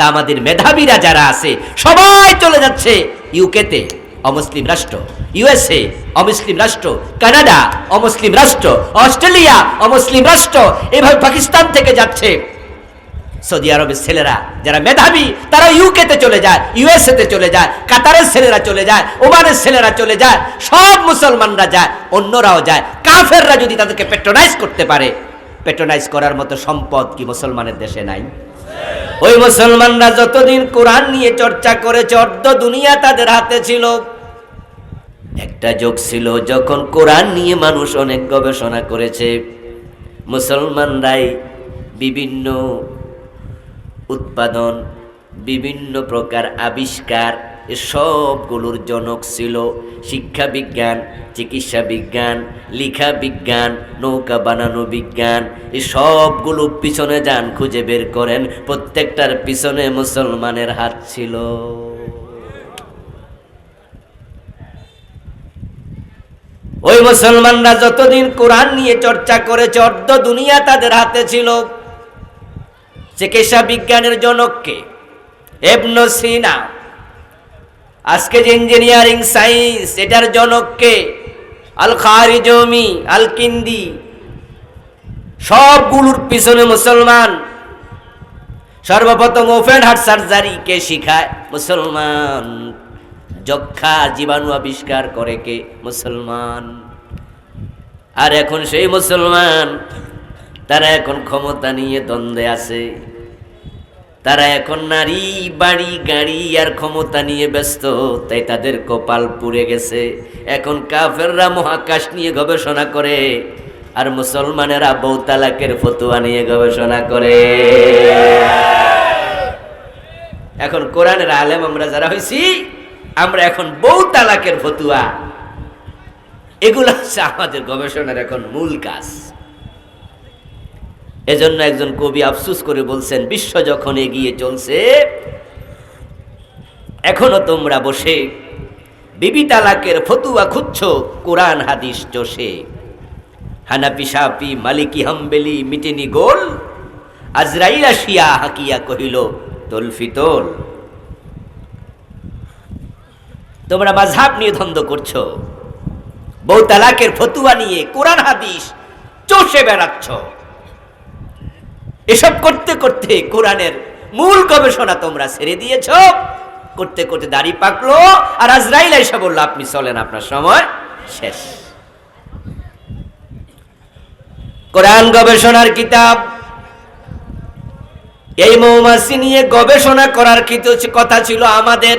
তা আমাদের মেধাবীরা যারা আছে, সবাই চলে যাচ্ছে ইউকেতে অমুসলিম রাষ্ট্র ইউএসএ অমুসলিম রাষ্ট্র, কানাডা, অমুসলিম রাষ্ট্র, অস্ট্রেলিয়া, অমুসলিম রাষ্ট্র, এভাবে পাকিস্তান থেকে যাচ্ছে। সৌদি আরবের ছেলেরা যারা মেধাবী, তারা ইউকেতে চলে যায় ইউএসএ তে চলে যায়, কাতারের ছেলেরা চলে যায়, ওমানের ছেলেরা চলে যায়, সব মুসলমানরা যায়, অন্যরাও যায়, কাফেররা যদি তাদেরকে পেট্রোনাইজ করতে পারে পেট্রোনাইজ করার মতো সম্পদ কি মুসলমানের দেশে নাই? ওই মুসলমানরা যতদিন কোরআন নিয়ে চর্চা করেছে, অর্ধ দুনিয়া তাদের হাতে ছিল। একটা যোগ ছিল যখন কোরআন নিয়ে মানুষ অনেক গবেষণা করেছে। মুসলমানরাই বিভিন্ন উৎপাদন, বিভিন্ন প্রকার আবিষ্কার সবগুলোর জনক ছিল শিক্ষা বিজ্ঞান, চিকিৎসা বিজ্ঞান, লিখা বিজ্ঞান, নৌকা বানানো বিজ্ঞান। এই সবগুলো পিছনে যান, খুঁজে বের করেন। প্রত্যেকটার পিছনে মুসলমানের হাত ছিল। ওই মুসলমানরা যতদিন কোরআন নিয়ে চর্চা করেছে, অর্ধ দুনিয়া তাদের হাতে ছিল। চিকিৎসা বিজ্ঞানের জনককে এবন সিনা আজকে যে ইঞ্জিনিয়ারিং সায়েন্স এটার জনককে আল খারিজমি, আল কিন্দি। সবগুলোর পিছনে মুসলমান। সর্বপ্রথম ওপেন হার্ট সার্জারি কে শিখায়? মুসলমান। যক্ষা জীবাণু আবিষ্কার করে কে? মুসলমান। আর এখন সেই মুসলমান, তারা এখন ক্ষমতা নিয়ে দ্বন্দ্বে আছে। তারা এখন নারী, বাড়ি, গাড়ি আর ক্ষমতা নিয়ে ব্যস্ত, তাই তাদের কপাল পুড়ে গেছে। এখন কাফেররা মহাকাশ নিয়ে গবেষণা করে আর মুসলমানেরা বউ তালাকের ফতুয়া নিয়ে গবেষণা করে। এখন কোরআনের আলেম আমরা যারা হয়েছি আমরা এখন বউ তালাকের ফতুয়া। এগুলো হচ্ছে আমাদের গবেষণার এখন মূল কাজ। এজন্য একজন কবি আফসুস করে বলছেন, বিশ্ব যখন এগিয়ে চলছে, এখনও তোমরা বসে। বিবি তালাকের ফতুয়া খুঁজছ, কোরআন হাদিস চষে। হানাপি সাপি মালিকি হাম্বেলি মিটেনি গোল। আজরাইল আসিয়া হাকিয়া কহিল, তলফি তোল। তোমরা মাঝহাব নিয়ে দ্বন্দ্ব করছ। বউ তালাকের ফতুয়া নিয়ে কোরআন হাদিস চষে বেড়াচ্ছ। এসব করতে করতে কোরআনের মূল গবেষণা তোমরা ছেড়ে দিয়েছ। করতে করতে দাড়ি পাকলো। আর আজরাইল এসে বলল, আপনি চলেন, আপনার সময় শেষ। কোরআন গবেষণার কিতাব, এই মৌমাছি নিয়ে গবেষণা করার কথা ছিল আমাদের?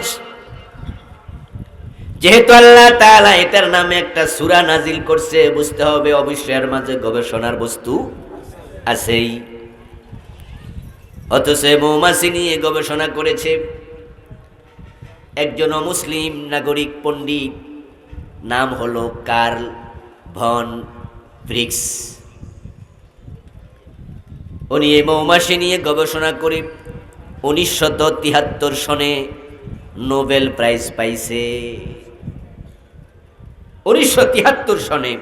যেহেতু আল্লাহ তাআলা এটার নামে একটা সূরা নাজিল করছে, বুঝতে হবে, অবশ্যই এর মাঝে গবেষণার বস্তু আছেই। অথচ মৌমাছি নিয়ে গবেষণা করেছে একজন মুসলিম নাগরিক পণ্ডিত, নাম হলো কার্ল ভন ব্রিক্স। উনি এই মৌমাছি নিয়ে গবেষণা করে উনিশশত সনে নোবেল প্রাইজ পাইছে। উনিশশো তিহাত্তর সনে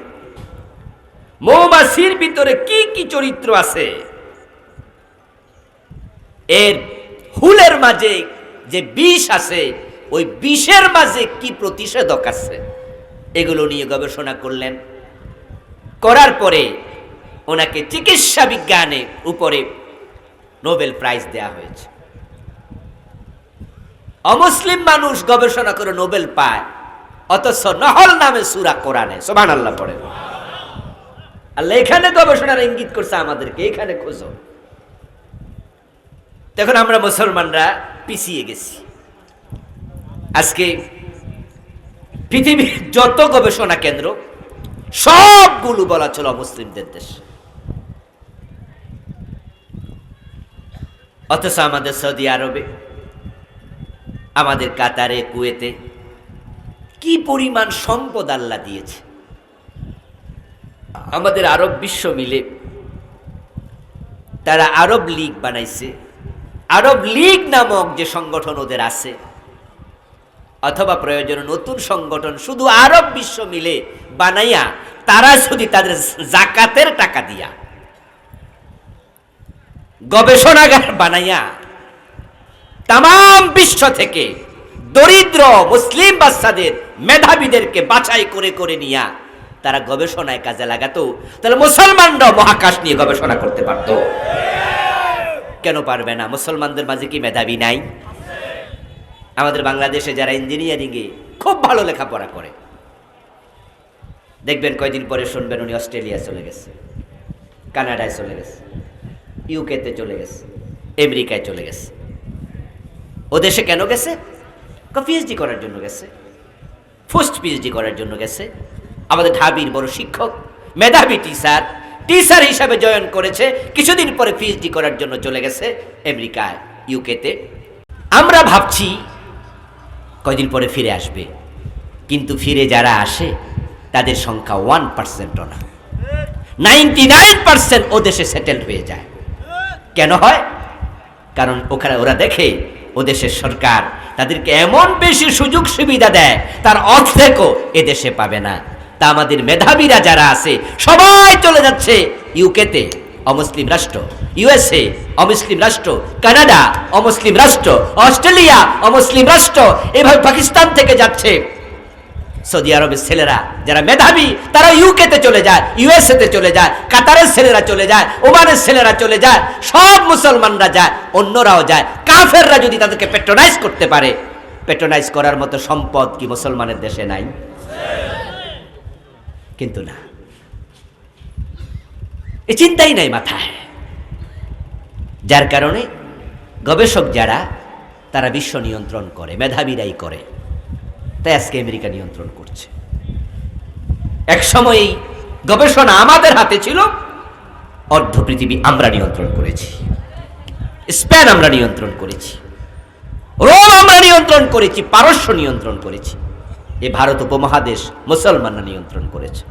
মৌমাছির ভিতরে কি কি চরিত্র আছে? এর হুলের মাঝে যে বিষ আছে, ওই বিষের মাঝে কি প্রতিষেধক আছে? এগুলো নিয়ে গবেষণা করলেন। করার পরে ওনাকে চিকিৎসা বিজ্ঞানে উপরে নোবেল প্রাইজ দেয়া হয়েছে। অমুসলিম মানুষ গবেষণা করে নোবেল পায়, অথচ নহল নামে সুরা কোরআনে। সোমান আল্লাহ পড়ে আল্লাহ এখানে গবেষণার ইঙ্গিত করছে আমাদেরকে, এখানে খোঁজো। তখন আমরা মুসলমানরা পিছিয়ে গেছি। আজকে পৃথিবীর যত গবেষণা কেন্দ্র, সবগুলো বলা ছিল মুসলিমদের দেশ। অথচ আমাদের সৌদি আরবে, আমাদের কাতারে, কুয়েতে কি পরিমাণ সম্পদ আল্লাহ দিয়েছে। আমাদের আরব বিশ্ব মিলে তারা আরব লীগ বানাইছে আরব লীগ নামক যে সংগঠন ওদের আছে, অথবা প্রয়োজনে নতুন সংগঠন শুধু আরব বিশ্ব মিলে বানাইয়া, তারা শুধু তাদের জাকাতের টাকা দিয়া গবেষণাগার বানাইয়া তাম বিশ্ব থেকে দরিদ্র মুসলিম বাচ্চাদের, মেধাবীদেরকে বাছাই করে করে নিয়া তারা গবেষণায় কাজে লাগাতো, তাহলে মুসলমানরা মহাকাশ নিয়ে গবেষণা করতে পারতো। কেন পারবে না? মুসলমানদের মাঝে কি মেধাবী নাই? আমাদের বাংলাদেশে যারা ইঞ্জিনিয়ারিংয়ে খুব ভালো লেখাপড়া করে, দেখবেন কয়দিন পরে শুনবেন উনি অস্ট্রেলিয়া চলে গেছে, কানাডায় চলে গেছে ইউকেতে চলে গেছে, আমেরিকায় চলে গেছে। ও দেশে কেন গেছে? পিএইচডি করার জন্য গেছে ফার্স্ট পিএইচডি করার জন্য গেছে। আমাদের ঢাবির বড় শিক্ষক, মেধাবী টিচার টিচার হিসাবে জয়েন করেছে, কিছুদিন পরে পিএইচডি করার জন্য চলে গেছে আমেরিকায় ইউকেতে আমরা ভাবছি, কয়দিন পরে ফিরে আসবে। কিন্তু ফিরে যারা আসে, তাদের সংখ্যা ওয়ান পার্সেন্টও না। নাইনটি নাইন পার্সেন্ট ও দেশে সেটেল হয়ে যায়। কেন হয়? কারণ ওখানে ওরা দেখে, ও দেশের সরকার তাদেরকে এমন বেশি সুযোগ সুবিধা দেয়, তার অর্ধেকও এ দেশে পাবে না। তা আমাদের মেধাবীরা যারা আছে, সবাই চলে যাচ্ছে ইউকেতে অমুসলিম রাষ্ট্র ইউএসএ অমুসলিম রাষ্ট্র, কানাডা, অমুসলিম রাষ্ট্র, অস্ট্রেলিয়া, অমুসলিম রাষ্ট্র, এভাবে পাকিস্তান থেকে যাচ্ছে। সৌদি আরবের ছেলেরা যারা মেধাবী, তারা ইউকেতে চলে যায় ইউএসএ তে চলে যায়, কাতারের ছেলেরা চলে যায়, ওমানের ছেলেরা চলে যায়, সব মুসলমানরা যায়, অন্যরাও যায়, কাফেররা যদি তাদেরকে পেট্রোনাইজ করতে পারে পেট্রোনাইজ করার মতো সম্পদ কি মুসলমানের দেশে নাই? কিন্তু না। এ চিন্তাই নাই মাথায় যার কারণে গবেষক যারা, তারা বিশ্ব নিয়ন্ত্রণ করে, মেধাবীরাই করে। তাই আজকে আমেরিকা নিয়ন্ত্রণ করছে। এক সময় এই গবেষণা আমাদের হাতে ছিল, অর্ধ পৃথিবী আমরা নিয়ন্ত্রণ করেছি। স্পেন আমরা নিয়ন্ত্রণ করেছি। রোম আমরা নিয়ন্ত্রণ করেছি, পারস্য নিয়ন্ত্রণ করেছি। এ ভারত উপমহাদেশ মুসলমানরা নিয়ন্ত্রণ করেছে।